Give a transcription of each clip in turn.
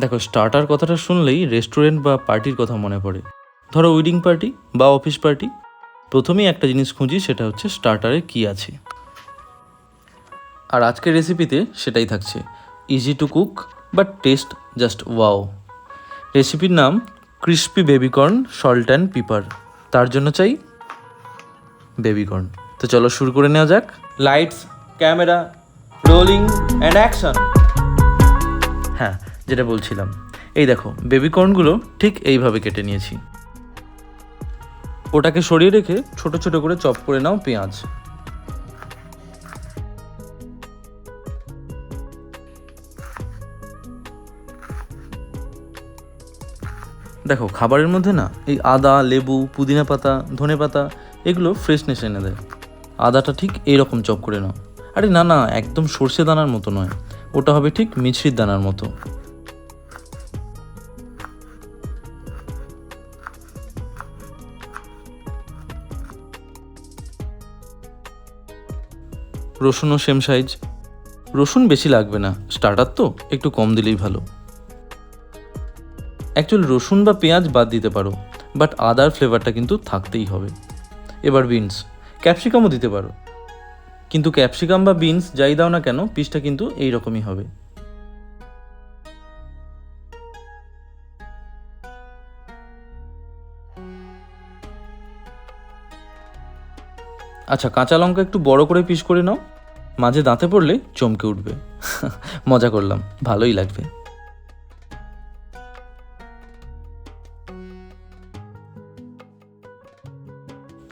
দেখো স্টার্টার কথাটা শুনলেই রেস্টুরেন্ট বা পার্টির কথা মনে পড়ে। ধরো উইডিং পার্টি বা অফিস পার্টি প্রথমেই একটা জিনিস খুঁজি, সেটা হচ্ছে স্টার্টারে কী আছে। আর আজকের রেসিপিতে সেটাই থাকছে। Easy to cook but taste just wow রেসিপির নাম crispy baby corn salt and pepper তার জন্য চাই বেবিকর্ন তো চলো শুরু করে নেওয়া যাক। Lights camera rolling and action হ্যাঁ যেটা বলছিলাম। এই দেখো বেবিকর্নগুলো ঠিক এইভাবে কেটে নিয়েছি। ওটাকে সরিয়ে রেখে ছোট ছোট করে চপ করে নাও পেঁয়াজ। দেখো, খাবারের মধ্যে না এই আদা, লেবু, পুদিনা পাতা, ধনে পাতা, এগুলো ফ্রেশনেস এনে দেয়। আদাটা ঠিক এইরকম চপ করে নাও। আরে না না, একদম সর্ষে দানার মতো নয়। ওটা হবে ঠিক মিছরির দানার মতো। রসুনও সেম সাইজ। রসুন বেশি লাগবে না স্টার্টার তো, একটু কম দিলেই ভালো। অ্যাকচুয়ালি রসুন বা পেঁয়াজ বাদ দিতে পারো বাট আদার ফ্লেভারটা কিন্তু থাকতেই হবে। এবার বিনস ক্যাপসিকামও দিতে পারো। কিন্তু ক্যাপসিকাম বা বিনস যাই দাও না কেন পিসটা কিন্তু এই রকমই হবে। আচ্ছা কাঁচা লঙ্কা একটু বড় করে পিস করে নাও। মাঝে দাঁতে পড়লে চমকে উঠবে। মজা করলাম, ভালোই লাগবে।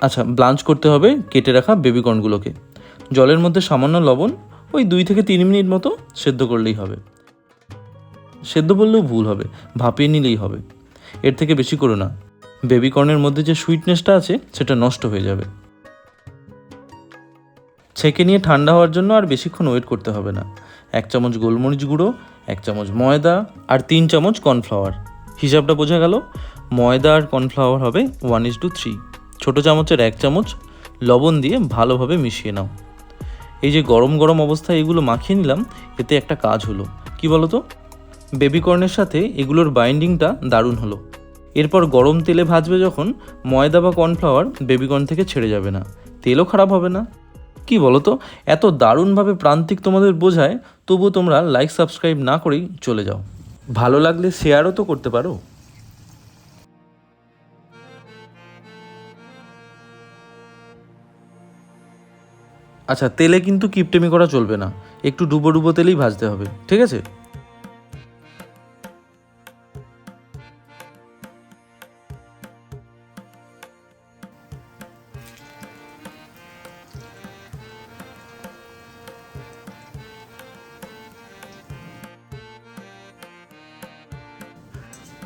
আচ্ছা ব্লাঞ্চ করতে হবে কেটে রাখা বেবিকর্নগুলোকে। জলের মধ্যে সামান্য লবণ, ওই দুই থেকে তিন মিনিট মতো সেদ্ধ করলেই হবে। সেদ্ধ বললেও ভুল হবে, ভাপিয়ে নিলেই হবে। এর থেকে বেশি করো না। বেবিকর্নের মধ্যে যে সুইটনেসটা আছে, সেটা নষ্ট হয়ে যাবে। ছেঁকে নিয়ে ঠান্ডা হওয়ার জন্য আর বেশিক্ষণ ওয়েট করতে হবে না। এক চামচ গোলমরিচ গুঁড়ো, এক চামচ ময়দা আর তিন চামচ কর্নফ্লাওয়ার। হিসাবটা বোঝা গেল, ময়দা আর কর্নফ্লাওয়ার হবে ওয়ান ইস টু থ্রি ছোটো চামচের এক চামচ লবণ দিয়ে ভালোভাবে মিশিয়ে নাও। এই যে গরম গরম অবস্থায় এগুলো মাখিয়ে নিলাম, এতে একটা কাজ হলো। কি বলো তো বেবিকর্নের সাথে এগুলোর বাইন্ডিংটা দারুণ হলো। এরপর গরম তেলে ভাজবে যখন, ময়দা বা কর্নফ্লাওয়ার বেবিকর্ন থেকে ছেড়ে যাবে না। তেলও খারাপ হবে না। কি বলো তো এত দারুণভাবে প্রান্তিক তোমাদের বোঝায়, তবুও তোমরা লাইক সাবস্ক্রাইব না করেই চলে যাও। ভালো লাগলে শেয়ারও তো করতে পারো। আচ্ছা তেলে কিন্তু কিপটেমি করা চলবে না। একটু ডুবো ডুবো তেলেই ভাজতে হবে, ঠিক আছে?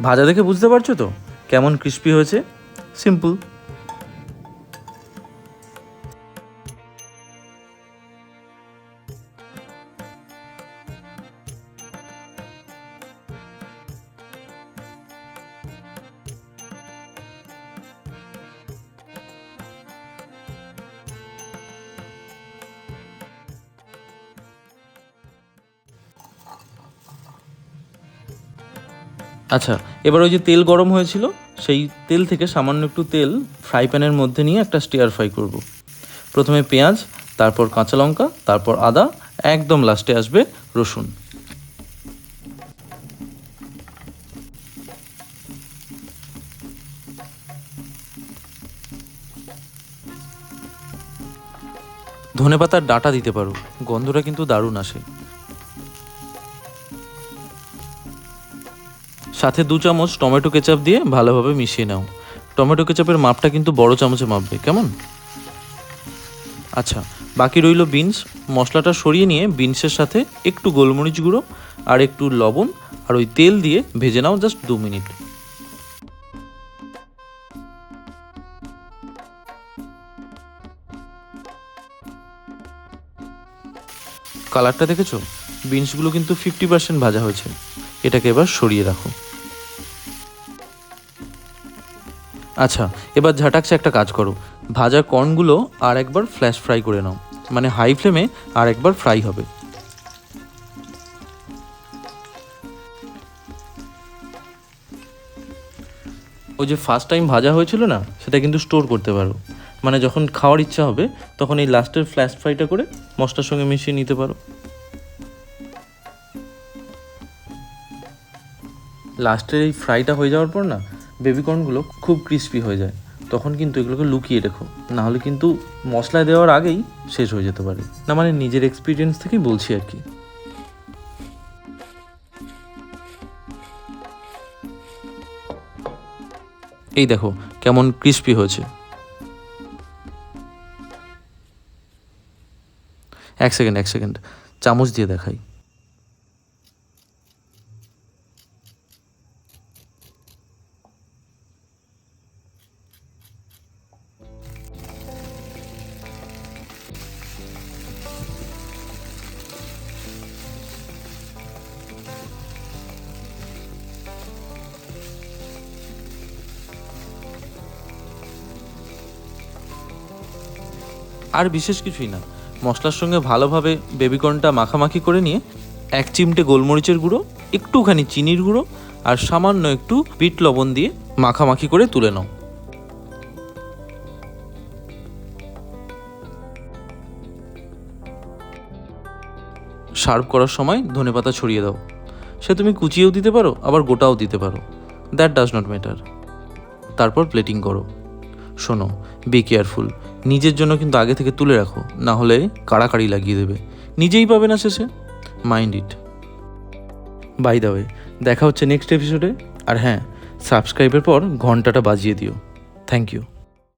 ভাজা দেখে বুঝতে পারছ তো? কেমন ক্রিস্পি হয়েছে? সিম্পল আচ্ছা এবার ওই যে তেল গরম হয়েছিল, সেই তেল থেকে সামান্য একটু তেল ফ্রাই প্যানের মধ্যে নিয়ে একটা স্টিয়ার ফ্রাই করব। প্রথমে পেঁয়াজ, তারপর কাঁচা লঙ্কা, তারপর আদা, একদম লাস্টে আসবে রসুন ধনে পাতার ডাটা দিতে পারো, গন্ধটা কিন্তু দারুণ আসে সাথে দু চামচ টমেটো কেচাপ দিয়ে ভালোভাবে মিশিয়ে নাও। টমেটো কেচাপের মাপটা কিন্তু বড় চামচে মাপবে, কেমন? আচ্ছা বাকি রইল বিনস। মশলাটা সরিয়ে নিয়ে বিনসের সাথে একটু গোলমরিচ গুঁড়ো আর একটু লবণ আর ওই তেল দিয়ে ভেজে নাও জাস্ট দু মিনিট। কালারটা দেখেছ? বিনসগুলো কিন্তু ফিফটি পার্সেন্ট ভাজা হয়েছে। এটাকে এবার সরিয়ে রাখো। আচ্ছা এবার ঝাটাকছে একটা কাজ করো। ভাজা কর্নগুলো আর একবার ফ্ল্যাশ ফ্রাই করে নাও। মানে হাই ফ্লেমে আর একবার ফ্রাই হবে। ওই যে ফার্স্ট টাইম ভাজা হয়েছিল না, সেটা কিন্তু স্টোর করতে পারো। মানে যখন খাওয়ার ইচ্ছা হবে, তখন এই লাস্টের ফ্ল্যাশ ফ্রাইটা করে মশলার সঙ্গে মিশিয়ে নিতে পারো। লাস্টের এই ফ্রাইটা হয়ে যাওয়ার পর না বেবিকর্নগুলো খুব ক্রিস্পি হয়ে যায়। তখন কিন্তু এগুলোকে লুকিয়ে রেখো। নাহলে কিন্তু মশলা দেওয়ার আগেই শেষ হয়ে যেতে পারে। না মানে নিজের এক্সপিরিয়েন্স থেকেই বলছি আর কি। এই দেখো, কেমন ক্রিস্পি হয়েছে। এক সেকেন্ড এক সেকেন্ড চামচ দিয়ে দেখাই। আর বিশেষ কিছুই না। মশলার সঙ্গে ভালোভাবে বেবিকর্নটা মাখামাখি করে নিয়ে এক চিমটে গোলমরিচের গুঁড়ো, একটুখানি চিনির গুঁড়ো আর সামান্য একটু বিট লবণ দিয়ে মাখামাখি করে তুলে নাও। সার্ভ করার সময় ধনেপাতা ছড়িয়ে দাও। সে তুমি কুচিয়েও দিতে পারো, আবার গোটাও দিতে পারো। দ্যাট ডাজ নট ম্যাটার তারপর প্লেটিং করো। শোনো বি কেয়ারফুল নিজের জন্য কিন্তু আগে থেকে তুলে রাখো, না হলে কাড়াকাড়ি লাগিয়ে দেবে। নিজেই পাবে না শেষে? Mind it by the way দেখা হচ্ছে নেক্সট এপিসোডে আর হ্যাঁ সাবস্ক্রাইবের পর ঘন্টাটা বাজিয়ে দিও। Thank you